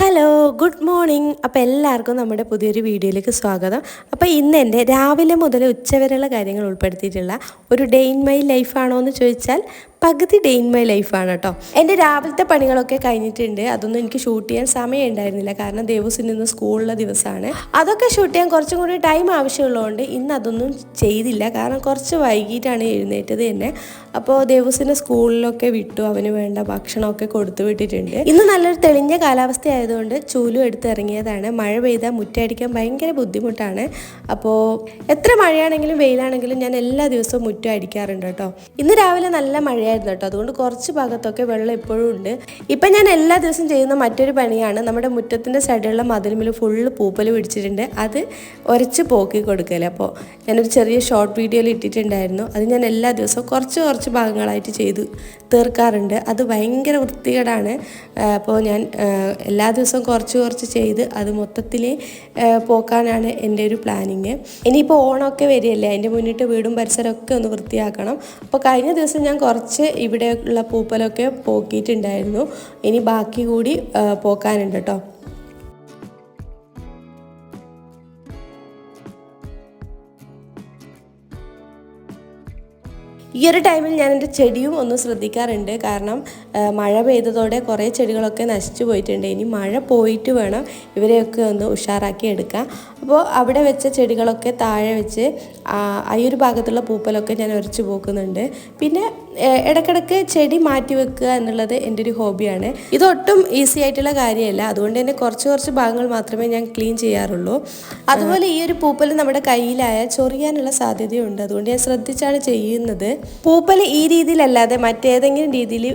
Hello good morning അപ്പോൾ എല്ലാവർക്കും നമ്മുടെ പുതിയൊരു വീഡിയോയിലേക്ക് സ്വാഗതം. അപ്പോൾ ഇന്ന് എന്റെ രാവിലെ മുതൽ ഉച്ചവരെയുള്ള കാര്യങ്ങൾ ഉൾപ്പെടുത്തിയിട്ടുള്ള ഒരു ഡേ ഇൻ മൈ ലൈഫാണോ എന്ന് ചോദിച്ചാൽ പകുതി ഡേ ഇൻ മൈ ലൈഫാണ് കേട്ടോ എന്റെ രാവിലത്തെ പണികളൊക്കെ കഴിഞ്ഞിട്ടുണ്ട്. അതൊന്നും എനിക്ക് ഷൂട്ട് ചെയ്യാൻ സമയം ഉണ്ടായിരുന്നില്ല. കാരണം ദേവസ്വം ഇന്ന് സ്കൂളിലെ ദിവസമാണ്. അതൊക്കെ ഷൂട്ട് ചെയ്യാൻ കുറച്ചും കൂടി ടൈം ആവശ്യമുള്ളതുകൊണ്ട് ഇന്ന് അതൊന്നും ചെയ്തില്ല. കാരണം കുറച്ച് വൈകിട്ടാണ് എഴുന്നേറ്റത് തന്നെ. അപ്പോൾ ദേവസ്വനെ സ്കൂളിലൊക്കെ വിട്ടു. അവന് വേണ്ട ഭക്ഷണമൊക്കെ കൊടുത്തു വിട്ടിട്ടുണ്ട്. ഇന്ന് നല്ലൊരു തെളിഞ്ഞ കാലാവസ്ഥ ആയതുകൊണ്ട് ചൂലും എടുത്ത് ഇറങ്ങിയതാണ്. മഴ പെയ്താൽ മുറ്റടിക്കാൻ ഭയങ്കര ബുദ്ധിമുട്ടാണ്. അപ്പോൾ എത്ര മഴയാണെങ്കിലും വെയിലാണെങ്കിലും ഞാൻ എല്ലാ ദിവസവും മുറ്റം അടിക്കാറുണ്ട് കേട്ടോ. ഇന്ന് രാവിലെ നല്ല മഴയായിരുന്നു കേട്ടോ. അതുകൊണ്ട് കുറച്ച് ഭാഗത്തൊക്കെ വെള്ളം ഇപ്പോഴും ഉണ്ട്. ഇപ്പം ഞാൻ എല്ലാ ദിവസവും ചെയ്യുന്ന മറ്റൊരു പണിയാണ് നമ്മുടെ മുറ്റത്തിന്റെ സൈഡിലുള്ള മതിലുമിൽ ഫുള്ള് പൂപ്പൽ പിടിച്ചിട്ടുണ്ട്. അത് ഉരച്ച് പോക്കി കൊടുക്കൽ. അപ്പോൾ ഞാനൊരു ചെറിയ ഷോർട്ട് വീഡിയോയിൽ ഇട്ടിട്ടുണ്ടായിരുന്നു. അത് ഞാൻ എല്ലാ ദിവസവും കുറച്ച് കുറച്ച് ഭാഗങ്ങളായിട്ട് ചെയ്തു തീർക്കാറുണ്ട്. അത് ഭയങ്കര വൃത്തികേടാണ്. അപ്പോൾ ഞാൻ എല്ലാ ദിവസവും കുറച്ച് കുറച്ച് ചെയ്ത് അത് മൊത്തത്തിൽ പോക്കാനാണ് എന്റെ ഒരു പ്ലാനിങ്. ഇനിയിപ്പോൾ ഓണമൊക്കെ വരികയല്ലേ അതിന്റെ മുന്നിട്ട് വീടും പരിസരമൊക്കെ ഒന്ന് വൃത്തിയാക്കണം. അപ്പോൾ കഴിഞ്ഞ ദിവസം ഞാൻ കുറച്ച് ഇവിടെയുള്ള പൂപ്പലൊക്കെ പോക്കിയിട്ടുണ്ടായിരുന്നു. ഇനി ബാക്കി കൂടി പോക്കാനുണ്ട് കേട്ടോ. ഈ ഒരു ടൈമിൽ ഞാൻ എന്റെ ചെടിയും ഒന്ന് ശ്രദ്ധിക്കാറുണ്ട്. കാരണം മഴ പെയ്തതോടെ കുറേ ചെടികളൊക്കെ നശിച്ചു പോയിട്ടുണ്ട്. ഇനി മഴ പോയിട്ട് വേണം ഇവരെയൊക്കെ ഒന്ന് ഉഷാറാക്കി എടുക്കാം അപ്പോൾ അവിടെ വെച്ച ചെടികളൊക്കെ താഴെ വെച്ച് ഈ ഒരു ഭാഗത്തുള്ള പൂപ്പലൊക്കെ ഞാൻ ഉരച്ച് പോക്കുന്നുണ്ട്. പിന്നെ ഇടക്കിടക്ക് ചെടി മാറ്റി വെക്കുക എന്നുള്ളത് എന്റെ ഒരു ഹോബിയാണ്. ഇതൊട്ടും ഈസി ആയിട്ടുള്ള കാര്യമല്ല. അതുകൊണ്ട് തന്നെ കുറച്ച് കുറച്ച് ഭാഗങ്ങൾ മാത്രമേ ഞാൻ ക്ലീൻ ചെയ്യാറുള്ളൂ. അതുപോലെ ഈ ഒരു പൂപ്പൽ നമ്മുടെ കയ്യിലായ ചൊറിയാനുള്ള സാധ്യതയുണ്ട്. അതുകൊണ്ട് ഞാൻ ശ്രദ്ധിച്ചാണ് ചെയ്യുന്നത്. പൂപ്പൽ ഈ രീതിയിലല്ലാതെ മറ്റേതെങ്കിലും രീതിയിൽ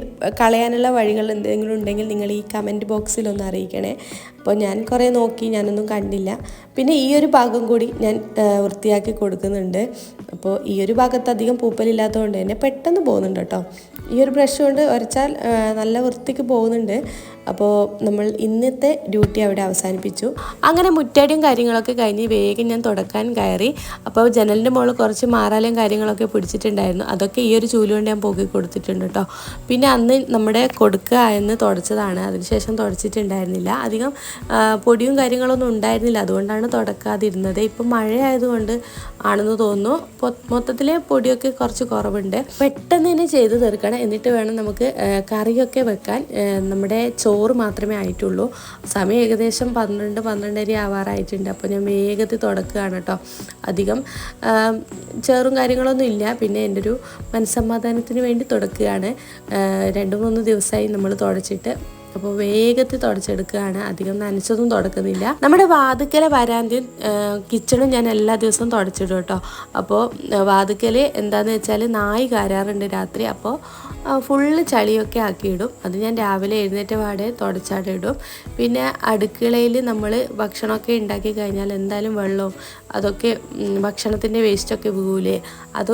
കളയാനുള്ള വഴികൾ എന്തെങ്കിലും ഉണ്ടെങ്കിൽ നിങ്ങൾ ഈ കമന്റ് ബോക്സിൽ ഒന്ന് അറിയിക്കണേ. അപ്പോൾ ഞാൻ കുറേ നോക്കി ഞാനൊന്നും കണ്ടില്ല. പിന്നെ ഈ ഒരു ഭാഗം കൂടി ഞാൻ വൃത്തിയാക്കി കൊടുക്കുന്നുണ്ട്. അപ്പോൾ ഈ ഒരു ഭാഗത്ത് അധികം പൂപ്പലില്ലാത്തതുകൊണ്ട് തന്നെ പെട്ടെന്ന് പോകുന്നുണ്ട് കേട്ടോ. ഈ ഒരു ബ്രഷ് കൊണ്ട് ഉരച്ചാൽ നല്ല വൃത്തിക്ക് പോകുന്നുണ്ട്. അപ്പോൾ നമ്മൾ ഇന്നത്തെ ഡ്യൂട്ടി അവിടെ അവസാനിപ്പിച്ചു. അങ്ങനെ മുറ്റടിയും കാര്യങ്ങളൊക്കെ കഴിഞ്ഞ് വേഗം ഞാൻ തുടക്കാൻ കയറി. അപ്പോൾ ജനലിന്റെ മുകളിൽ കുറച്ച് മാറാലയും കാര്യങ്ങളൊക്കെ പിടിച്ചിട്ടുണ്ടായിരുന്നു. അതൊക്കെ ഈ ഒരു ചൂൽ കൊണ്ട് ഞാൻ പോക്കി കൊടുത്തിട്ടുണ്ട് കേട്ടോ. പിന്നെ അന്ന് നമ്മുടെ കൊടുക്കുക എന്ന് തുടച്ചതാണ്. അതിനുശേഷം തുടച്ചിട്ടുണ്ടായിരുന്നില്ല. അധികം പൊടിയും കാര്യങ്ങളൊന്നും ഉണ്ടായിരുന്നില്ല. അതുകൊണ്ടാണ് തുടക്കാതിരുന്നത്. ഇപ്പം മഴയായതുകൊണ്ട് ആണെന്ന് തോന്നുന്നു. മൊത്തത്തിൽ പൊടിയൊക്കെ കുറച്ച് കുറവുണ്ട്. പെട്ടെന്ന് തന്നെ ചെയ്ത് തീർക്കണം. എന്നിട്ട് വേണം നമുക്ക് കറിയൊക്കെ വെക്കാൻ. നമ്മുടെ നമ്മുടെ ചോറ് മാത്രമേ ആയിട്ടുള്ളൂ. സമയം ഏകദേശം പന്ത്രണ്ട് പന്ത്രണ്ടര ആവാറായിട്ടുണ്ട്. അപ്പോൾ ഞാൻ വേഗത്തിൽ തുടക്കുകയാണ് കേട്ടോ. അധികം ചേറും കാര്യങ്ങളൊന്നും ഇല്ല. പിന്നെ എന്റെ ഒരു മനസ്സമാധാനത്തിന് വേണ്ടി തുടക്കുകയാണ്. രണ്ട് മൂന്ന് ദിവസമായി നമ്മൾ തുടച്ചിട്ട് അപ്പോൾ വേഗത്തിൽ തുടച്ചെടുക്കുകയാണ്. അധികം നനച്ചൊന്നും തുടക്കുന്നില്ല. നമ്മുടെ വാതുക്കലെ വരാന്തി കിച്ചണും ഞാൻ എല്ലാ ദിവസവും തുടച്ചിടും കേട്ടോ. അപ്പോൾ വാതുക്കൽ എന്താണെന്ന് വെച്ചാൽ നായി കയറാറുണ്ട് രാത്രി. അപ്പോൾ ഫുള്ള് ചളിയൊക്കെ ആക്കിയിടും. അത് ഞാൻ രാവിലെ എഴുന്നേറ്റ് പാടെ തുടച്ചാടിടും. പിന്നെ അടുക്കളയിൽ നമ്മൾ ഭക്ഷണമൊക്കെ ഉണ്ടാക്കി കഴിഞ്ഞാൽ എന്തായാലും വെള്ളവും അതൊക്കെ ഭക്ഷണത്തിന്റെ വേസ്റ്റൊക്കെ പോകൂലേ അത്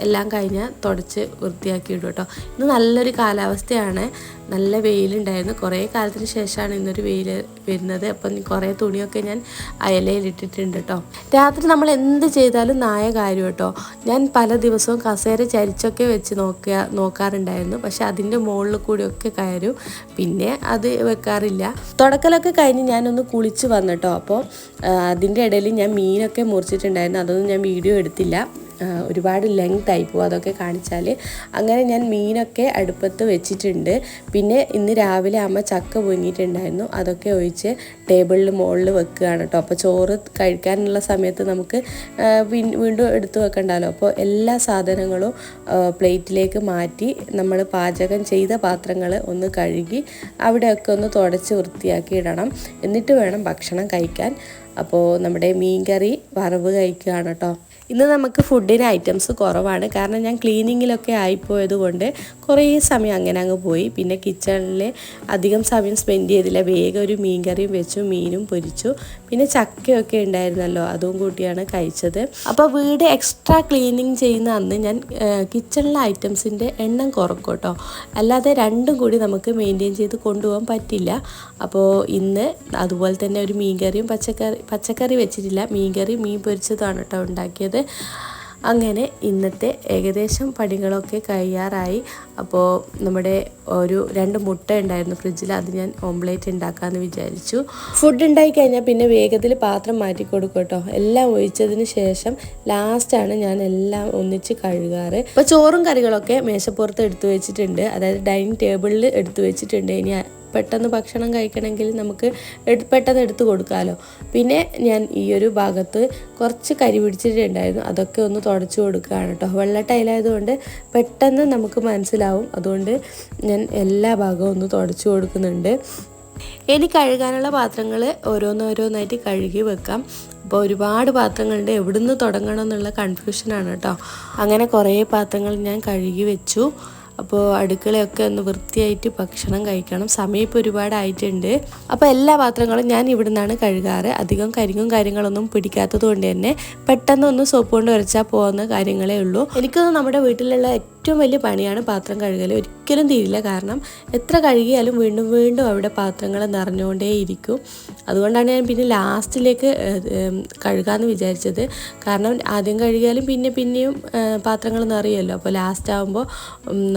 എല്ലാം കഴിഞ്ഞാൽ തുടച്ച് വൃത്തിയാക്കിയിടും കേട്ടോ. ഇന്ന് നല്ലൊരു കാലാവസ്ഥയാണ്. നല്ല വെയിലുണ്ടായിരുന്നു. കുറേ കാലത്തിന് ശേഷമാണ് ഇന്നൊരു വെയിൽ വരുന്നത്. അപ്പം കുറേ തുണിയൊക്കെ ഞാൻ അയലയിൽ ഇട്ടിട്ടുണ്ട് കേട്ടോ രാത്രി നമ്മൾ എന്ത് ചെയ്താലും നായ കാര്യം കേട്ടോ ഞാൻ പല ദിവസവും കസേര ചരിച്ചൊക്കെ വെച്ച് നോക്കുക നോക്കാറുണ്ടായിരുന്നു. പക്ഷെ അതിന്റെ മുകളിൽ കൂടിയൊക്കെ കയറും. പിന്നെ അത് വെക്കാറില്ല. തുടക്കലൊക്കെ കഴിഞ്ഞ് ഞാനൊന്ന് കുളിച്ച് വന്നിട്ടോ അപ്പോൾ അതിന്റെ ഇടയിൽ ഞാൻ മീനൊക്കെ മുറിച്ചിട്ടുണ്ടായിരുന്നു. അതൊന്നും ഞാൻ വീഡിയോ എടുത്തില്ല. ഒരുപാട് ലെങ്ത് പോകും അതൊക്കെ കാണിച്ചാൽ അങ്ങനെ ഞാൻ മീനൊക്കെ അടുപ്പത്ത് വെച്ചിട്ടുണ്ട്. പിന്നെ ഇന്ന് രാവിലെ അമ്മ ചക്ക പൊങ്ങിയിട്ടുണ്ടായിരുന്നു അതൊക്കെ ഒഴിച്ച് ടേബിളിൽ മുകളിൽ വെക്കുകയാണ് കേട്ടോ അപ്പോൾ ചോറ് കഴിക്കാനുള്ള സമയത്ത് നമുക്ക് വീണ്ടും എടുത്തു വെക്കണ്ടല്ലോ. അപ്പോൾ എല്ലാ സാധനങ്ങളും പ്ലേറ്റിലേക്ക് മാറ്റി നമ്മൾ പാചകം ചെയ്ത പാത്രങ്ങൾ ഒന്ന് കഴുകി അവിടെയൊക്കെ ഒന്ന് തുടച്ച് വൃത്തിയാക്കി ഇടണം. എന്നിട്ട് വേണം ഭക്ഷണം കഴിക്കാൻ. അപ്പോൾ നമ്മുടെ മീൻകറി വറവ് കഴിക്കുകയാണ് കേട്ടോ ഇന്ന് നമുക്ക് ഫുഡിന് ഐറ്റംസ് കുറവാണ്. കാരണം ഞാൻ ക്ലീനിങ്ങിലൊക്കെ ആയിപ്പോയത് കൊണ്ട് കുറേ സമയം അങ്ങനെ അങ്ങ് പോയി. പിന്നെ കിച്ചണിൽ അധികം സമയം സ്പെൻഡ് ചെയ്തില്ല. വേഗം ഒരു മീൻ കറിയും വെച്ചു മീനും പൊരിച്ചു. പിന്നെ ചക്കയൊക്കെ ഉണ്ടായിരുന്നല്ലോ അതും കൂട്ടിയാണ് കഴിച്ചത്. അപ്പോൾ വീട് എക്സ്ട്രാ ക്ലീനിങ് ചെയ്യുന്ന അന്ന് ഞാൻ കിച്ചണിലെ ഐറ്റംസിന്റെ എണ്ണം കുറക്കും കേട്ടോ അല്ലാതെ രണ്ടും കൂടി നമുക്ക് മെയിന്റെയിൻ ചെയ്ത് കൊണ്ടുപോകാൻ പറ്റില്ല. അപ്പോൾ ഇന്ന് അതുപോലെ തന്നെ ഒരു മീൻകറിയും പച്ചക്കറി പച്ചക്കറി വെച്ചിട്ടില്ല. മീൻകറി മീൻ പൊരിച്ചതാണ് കേട്ടോ ഉണ്ടാക്കിയത്. അങ്ങനെ ഇന്നത്തെ ഏകദേശം പണികളൊക്കെ കഴിയാറായി. അപ്പോൾ നമ്മുടെ ഒരു രണ്ട് മുട്ട ഉണ്ടായിരുന്നു ഫ്രിഡ്ജിൽ. അത് ഞാൻ ഓംലേറ്റ് ഉണ്ടാക്കാമെന്ന് വിചാരിച്ചു. ഫുഡ് ഉണ്ടായി കഴിഞ്ഞാൽ പിന്നെ വേഗത്തിൽ പാത്രം മാറ്റി കൊടുക്കും കേട്ടോ. എല്ലാം ഒഴിച്ചതിന് ശേഷം ലാസ്റ്റാണ് ഞാൻ എല്ലാം ഒന്നിച്ച് കഴുകാറ്. ഇപ്പോൾ ചോറും കറികളൊക്കെ മേശപ്പുറത്ത് എടുത്തു വെച്ചിട്ടുണ്ട്. അതായത് ഡൈനിങ് ടേബിളിൽ എടുത്തു വെച്ചിട്ടുണ്ട്. ഇനി പെട്ടെന്ന് ഭക്ഷണം കഴിക്കണമെങ്കിൽ നമുക്ക് പെട്ടെന്ന് എടുത്തു കൊടുക്കാമല്ലോ പിന്നെ ഞാൻ ഈ ഒരു ഭാഗത്ത് കുറച്ച് കരി പിടിച്ചിട്ടുണ്ടായിരുന്നു അതൊക്കെ ഒന്ന് തുടച്ചു കൊടുക്കുകയാണ് കേട്ടോ. വെള്ള ടൈലായതുകൊണ്ട് പെട്ടെന്ന് നമുക്ക് മനസ്സിലാവും. അതുകൊണ്ട് ഞാൻ എല്ലാ ഭാഗവും ഒന്ന് തുടച്ചു കൊടുക്കുന്നുണ്ട്. ഇനി കഴുകാനുള്ള പാത്രങ്ങൾ ഓരോന്നോരോന്നായിട്ട് കഴുകി വെക്കാം. അപ്പോൾ ഒരുപാട് പാത്രങ്ങളുണ്ട്. എവിടുന്ന് തുടങ്ങണം എന്നുള്ള കൺഫ്യൂഷനാണ് കേട്ടോ. അങ്ങനെ കുറേ പാത്രങ്ങൾ ഞാൻ കഴുകി വെച്ചു. അപ്പോൾ അടുക്കളയൊക്കെ ഒന്ന് വൃത്തിയായിട്ട് ഭക്ഷണം കഴിക്കണം. സമയം ഇപ്പോൾ ഒരുപാടായിട്ടുണ്ട്. അപ്പോൾ എല്ലാ പാത്രങ്ങളും ഞാൻ ഇവിടെ നിന്നാണ് കഴുകാറ്. അധികം കരിങ്ങും കാര്യങ്ങളൊന്നും പിടിക്കാത്തത് കൊണ്ട് തന്നെ പെട്ടെന്ന് ഒന്ന് സോപ്പ് കൊണ്ട് ഉരച്ചാൽ പോകുന്ന കാര്യങ്ങളേ ഉള്ളൂ. എനിക്കൊന്ന് നമ്മുടെ വീട്ടിലുള്ള ഏറ്റവും വലിയ പണിയാണ് പാത്രം കഴുകൽ. ഒരിക്കലും തീരില്ല. കാരണം എത്ര കഴുകിയാലും വീണ്ടും വീണ്ടും അവിടെ പാത്രങ്ങൾ നിറഞ്ഞുകൊണ്ടേയിരിക്കും അതുകൊണ്ടാണ് ഞാൻ പിന്നെ ലാസ്റ്റിലേക്ക് കഴുകാമെന്ന് വിചാരിച്ചത്. കാരണം ആദ്യം കഴുകിയാലും പിന്നെ പിന്നെയും പാത്രങ്ങൾ നിറയുമല്ലോ. അപ്പോൾ ലാസ്റ്റ് ആകുമ്പോൾ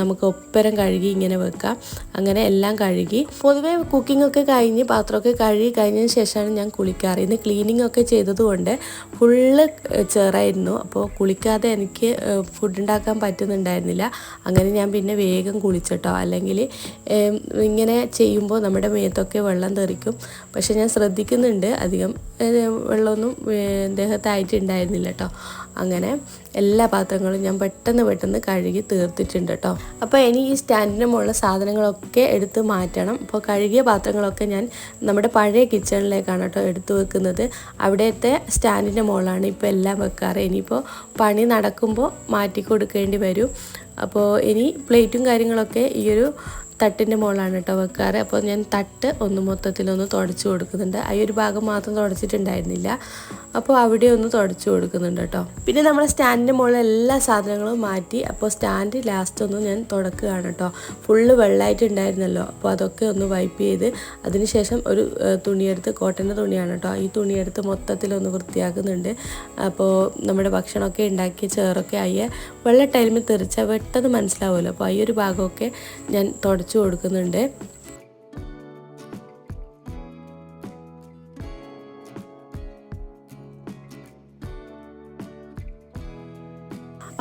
നമുക്ക് ഒപ്പരം കഴുകി ഇങ്ങനെ വെക്കാം. അങ്ങനെ എല്ലാം കഴുകി. പൊതുവേ കുക്കിംഗ് ഒക്കെ കഴിഞ്ഞ് പാത്രമൊക്കെ കഴുകി കഴിഞ്ഞതിന് ശേഷമാണ് ഞാൻ കുളിക്കാറ്. ഇന്ന് ക്ലീനിങ് ഒക്കെ ചെയ്തതുകൊണ്ട് ഫുള്ള് ചേറായിരുന്നു. അപ്പോൾ കുളിക്കാതെ എനിക്ക് ഫുഡ് ഉണ്ടാക്കാൻ പറ്റുന്നുണ്ടായിരുന്നില്ല. അങ്ങനെ ഞാൻ പിന്നെ വേഗം കുളിച്ചിട്ടോ. അല്ലെങ്കിൽ ഇങ്ങനെ ചെയ്യുമ്പോൾ നമ്മുടെ മേത്തൊക്കെ വെള്ളം തെറിക്കും. പക്ഷെ ഞാൻ ശ്രദ്ധിക്കുന്നുണ്ട്. അധികം വെള്ളമൊന്നും ദേഹത്തായിട്ടുണ്ടായിരുന്നില്ല കേട്ടോ അങ്ങനെ എല്ലാ പാത്രങ്ങളും ഞാൻ പെട്ടെന്ന് പെട്ടെന്ന് കഴുകി തീർത്തിട്ടുണ്ട് കേട്ടോ അപ്പോൾ ഇനി ഈ സ്റ്റാൻഡിന് മുകളിലെ സാധനങ്ങളൊക്കെ എടുത്ത് മാറ്റണം. അപ്പോൾ കഴുകിയ പാത്രങ്ങളൊക്കെ ഞാൻ നമ്മുടെ പഴയ കിച്ചണിലേക്കാണ് കേട്ടോ എടുത്തു വെക്കുന്നത്. അവിടുത്തെ സ്റ്റാൻഡിന്റെ മുകളിലാണ് ഇപ്പോൾ എല്ലാം വെക്കാറ്. ഇനിയിപ്പോൾ പണി നടക്കുമ്പോൾ മാറ്റി കൊടുക്കേണ്ടി വരും. അപ്പോൾ ഇനി പ്ലേറ്റും കാര്യങ്ങളൊക്കെ ഈ ഒരു തട്ടിന്റെ മുകളിലാണ് കേട്ടോ വെക്കാറ്. അപ്പോൾ ഞാൻ തട്ട് ഒന്ന് മൊത്തത്തിലൊന്ന് തുടച്ചു കൊടുക്കുന്നുണ്ട്. ആ ഒരു ഭാഗം മാത്രം തുടച്ചിട്ടുണ്ടായിരുന്നില്ല. അപ്പോൾ അവിടെ ഒന്ന് തുടച്ചു കൊടുക്കുന്നുണ്ട് കേട്ടോ പിന്നെ നമ്മുടെ സ്റ്റാൻഡിന്റെ മുകളിൽ എല്ലാ സാധനങ്ങളും മാറ്റി അപ്പോൾ സ്റ്റാൻഡ് ലാസ്റ്റ് ഒന്ന് ഞാൻ തുടക്കുകയാണ് കേട്ടോ ഫുള്ള് വെള്ളമായിട്ടുണ്ടായിരുന്നല്ലോ അപ്പോൾ അതൊക്കെ ഒന്ന് വൈപ്പ് ചെയ്ത് അതിനുശേഷം ഒരു തുണിയെടുത്ത് കോട്ടന്റെ തുണിയാണ് കേട്ടോ ഈ തുണിയെടുത്ത് മൊത്തത്തിലൊന്ന് വൃത്തിയാക്കുന്നുണ്ട്. അപ്പോൾ നമ്മുടെ ഭക്ഷണമൊക്കെ ഉണ്ടാക്കിയ ചേറൊക്കെ ആയി. വെള്ള ടൈമിൽ തെറിച്ചാൽ പെട്ടെന്ന് മനസ്സിലാവുമല്ലോ. അപ്പോൾ ഈ ഒരു ഭാഗമൊക്കെ ഞാൻ തുടച്ചു കൊടുക്കുന്നുണ്ട്.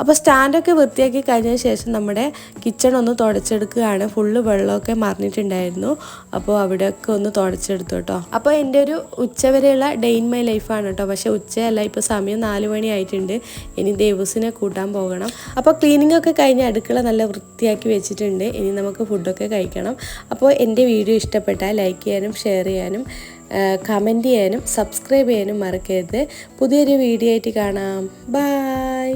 അപ്പോൾ സ്റ്റാൻഡൊക്കെ വൃത്തിയാക്കി കഴിഞ്ഞതിന് ശേഷം നമ്മുടെ കിച്ചൺ ഒന്ന് തുടച്ചെടുക്കുകയാണ്. ഫുള്ള് വെള്ളമൊക്കെ മറിഞ്ഞിട്ടുണ്ടായിരുന്നു. അപ്പോൾ അവിടെയൊക്കെ ഒന്ന് തുടച്ചെടുത്തു കേട്ടോ. അപ്പോൾ എന്റെ ഒരു ഉച്ചവരെയുള്ള ഡേ ഇൻ മൈ ലൈഫാണ് കേട്ടോ. പക്ഷേ ഉച്ചയല്ല ഇപ്പോൾ സമയം നാല് മണി ആയിട്ടുണ്ട്. ഇനി ദേവസിനെ കൂട്ടാൻ പോകണം. അപ്പോൾ ക്ലീനിങ് ഒക്കെ കഴിഞ്ഞ് അടുക്കള നല്ല വൃത്തിയാക്കി വെച്ചിട്ടുണ്ട്. ഇനി നമുക്ക് ഫുഡൊക്കെ കഴിക്കണം. അപ്പോൾ എന്റെ വീഡിയോ ഇഷ്ടപ്പെട്ടാൽ ലൈക്ക് ചെയ്യാനും ഷെയർ ചെയ്യാനും കമന്റ് ചെയ്യാനും സബ്സ്ക്രൈബ് ചെയ്യാനും മറക്കരുത്. പുതിയൊരു വീഡിയോ ആയിട്ട് കാണാം. ബായ്